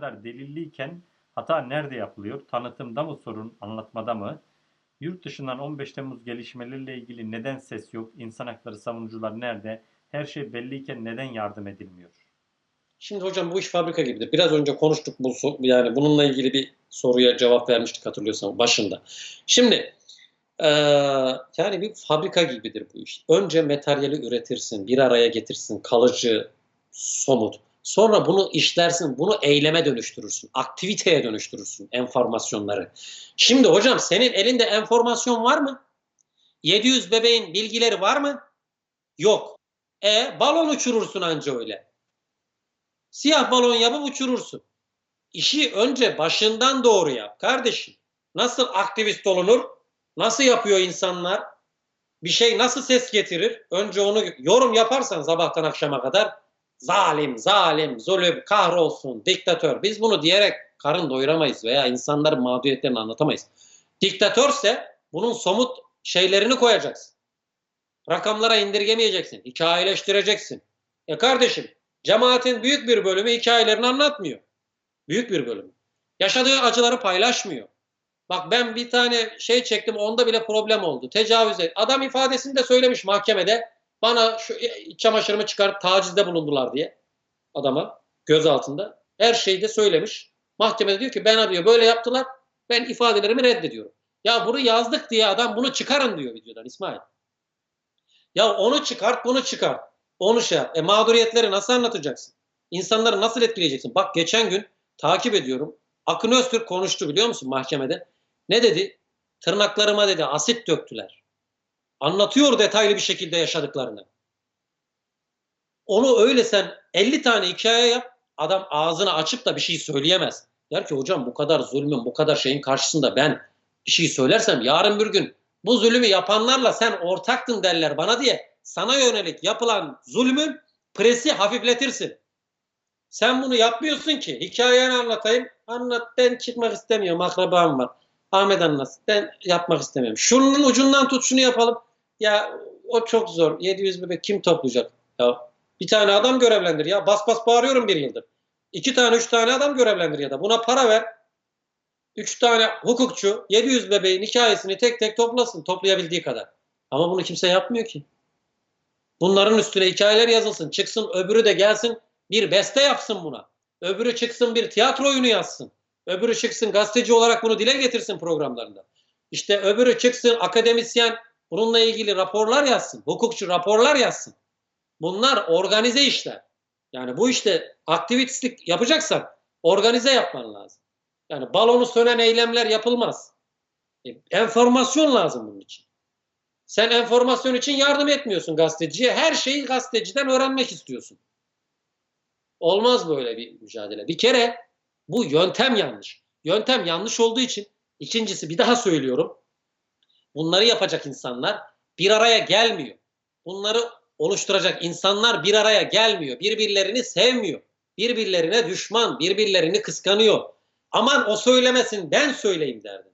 kadar delilliyken hata nerede yapılıyor? Tanıtımda mı sorun, anlatmada mı? Yurt dışından 15 Temmuz gelişmeleriyle ilgili neden ses yok? İnsan hakları savunucular nerede? Her şey belliyken neden yardım edilmiyor? Şimdi hocam bu iş fabrika gibidir. Biraz önce konuştuk bu yani bununla ilgili bir soruya cevap vermiştik hatırlıyorsan başında. Şimdi eee, yani bir fabrika gibidir bu iş. Önce materyali üretirsin, bir araya getirsin, kalıcı, somut. Sonra bunu işlersin, bunu eyleme dönüştürürsün, aktiviteye dönüştürürsün enformasyonları. Şimdi hocam senin elinde enformasyon var mı? 700 bebeğin bilgileri var mı? Yok. E balon uçurursun anca öyle. Siyah balon yapıp uçurursun. İşi önce başından doğru yap kardeşim. Nasıl aktivist olunur? Nasıl yapıyor insanlar? Bir şey nasıl ses getirir? Önce onu yorum yaparsan sabahtan akşama kadar zalim, zalim, zulüm, kahrolsun, diktatör. Biz bunu diyerek karın doyuramayız veya insanların mağduriyetlerini anlatamayız. Diktatörse bunun somut şeylerini koyacaksın. Rakamlara indirgemeyeceksin. Hikayeleştireceksin. E kardeşim Cemaatin büyük bir bölümü hikayelerini anlatmıyor. Büyük bir bölümü. Yaşadığı acıları paylaşmıyor. Bak ben bir tane şey çektim onda bile problem oldu. Tecavüz et. Adam ifadesini de söylemiş mahkemede. Bana şu iç çamaşırımı çıkar tacizde bulundular diye. Adama göz altında. Her şeyi de söylemiş. Mahkemede diyor ki ben diyor böyle yaptılar. Ben ifadelerimi reddediyorum. Ya bunu yazdık diye adam bunu çıkarın diyor videodan İsmail. Ya onu çıkart bunu çıkart. Onu şey yap. E mağduriyetleri nasıl anlatacaksın? İnsanları nasıl etkileyeceksin? Bak geçen gün takip ediyorum. Akın Öztürk konuştu biliyor musun mahkemede? Ne dedi? Tırnaklarıma dedi asit döktüler. Anlatıyor detaylı bir şekilde yaşadıklarını. Onu öyle sen 50 tane hikaye yap. Adam ağzını açıp da bir şey söyleyemez. Der ki hocam bu kadar zulmün, bu kadar şeyin karşısında ben bir şey söylersem yarın bir gün bu zulmü yapanlarla sen ortaktın derler bana diye sana yönelik yapılan zulmün presi hafifletirsin. Sen bunu yapmıyorsun ki. Hikayeni anlatayım. Anlat. Ben çıkmak istemiyorum. Akrabam var. Ahmet anlatsın. Ben yapmak istemiyorum. Şunun ucundan tut şunu yapalım. Ya o çok zor. 700 bebek kim toplayacak? Ya bir tane adam görevlendir ya. Bas bas bağırıyorum bir yıldır. İki tane üç tane adam görevlendir ya da buna para ver. Üç tane hukukçu 700 bebeğin hikayesini tek tek toplasın toplayabildiği kadar. Ama bunu kimse yapmıyor ki. Bunların üstüne hikayeler yazılsın. Çıksın öbürü de gelsin bir beste yapsın buna. Öbürü çıksın bir tiyatro oyunu yazsın. Öbürü çıksın gazeteci olarak bunu dile getirsin programlarında. İşte öbürü çıksın akademisyen bununla ilgili raporlar yazsın. Hukukçu raporlar yazsın. Bunlar organize işler. Yani bu işte aktivistlik yapacaksan organize yapman lazım. Yani balonu sönen eylemler yapılmaz. E, enformasyon lazım bunun için. Sen enformasyon için yardım etmiyorsun gazeteciye. Her şeyi gazeteciden öğrenmek istiyorsun. Olmaz böyle bir mücadele. Bir kere bu yöntem yanlış. Yöntem yanlış olduğu için ikincisi bir daha söylüyorum. Bunları yapacak insanlar bir araya gelmiyor. Bunları oluşturacak insanlar bir araya gelmiyor. Birbirlerini sevmiyor. Birbirlerine düşman, birbirlerini kıskanıyor. Aman o söylemesin ben söyleyeyim derdim.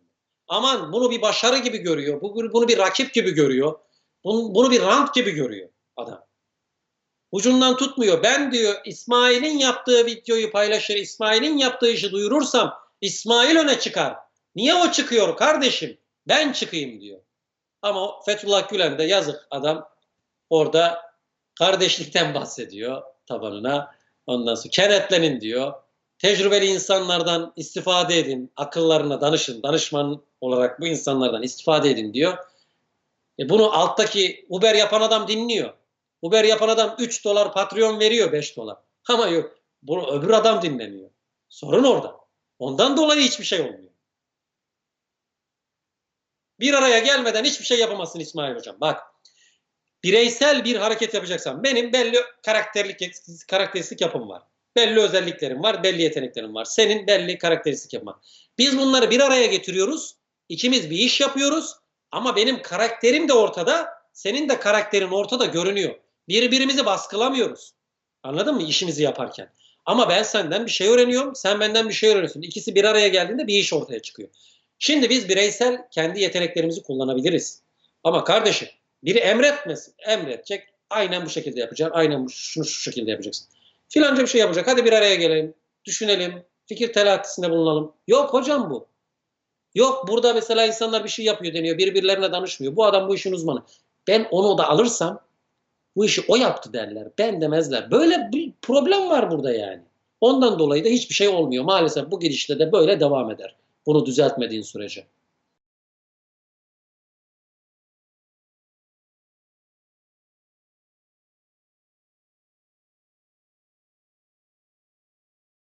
Aman bunu bir başarı gibi görüyor. bu- Bunu bir rakip gibi görüyor. Bunu bir rant gibi görüyor adam. Ucundan tutmuyor. Ben diyor İsmail'in yaptığı videoyu paylaşır, İsmail'in yaptığı işi duyurursam İsmail öne çıkar. Niye o çıkıyor kardeşim? Ben çıkayım diyor. Ama Fethullah Gülen de yazık adam orada kardeşlikten bahsediyor tabanına. Ondan sonra kenetlenin diyor. Tecrübeli insanlardan istifade edin, akıllarına danışın, danışman olarak bu insanlardan istifade edin diyor. E bunu alttaki Uber yapan adam dinliyor. Uber yapan adam 3 dolar Patreon veriyor 5 dolar. Ama yok bunu öbür adam dinlemiyor. Sorun orada. Ondan dolayı hiçbir şey olmuyor. Bir araya gelmeden hiçbir şey yapamazsın İsmail Hocam. Bak bireysel bir hareket yapacaksan benim belli karakterlik karakteristik yapım var. Belli özelliklerim var, belli yeteneklerim var. Senin belli karakteristik yapım. Biz bunları bir araya getiriyoruz. İkimiz bir iş yapıyoruz. Ama benim karakterim de ortada, senin de karakterin ortada görünüyor. Birbirimizi baskılamıyoruz. Anladın mı işimizi yaparken? Ama ben senden bir şey öğreniyorum, sen benden bir şey öğreniyorsun. İkisi bir araya geldiğinde bir iş ortaya çıkıyor. Şimdi biz bireysel kendi yeteneklerimizi kullanabiliriz. Ama kardeşim biri emretmesin. Emredecek. Aynen bu şekilde yapacaksın. Aynen şunu şu şekilde yapacaksın. Filanca bir şey yapacak. Hadi bir araya gelelim. Düşünelim. Fikir telakkisinde bulunalım. Yok hocam bu. Yok burada mesela insanlar bir şey yapıyor deniyor. Birbirlerine danışmıyor. Bu adam bu işin uzmanı. Ben onu da alırsam bu işi o yaptı derler. Ben demezler. Böyle bir problem var burada yani. Ondan dolayı da hiçbir şey olmuyor. Maalesef bu gidişle de böyle devam eder. Bunu düzeltmediğin sürece.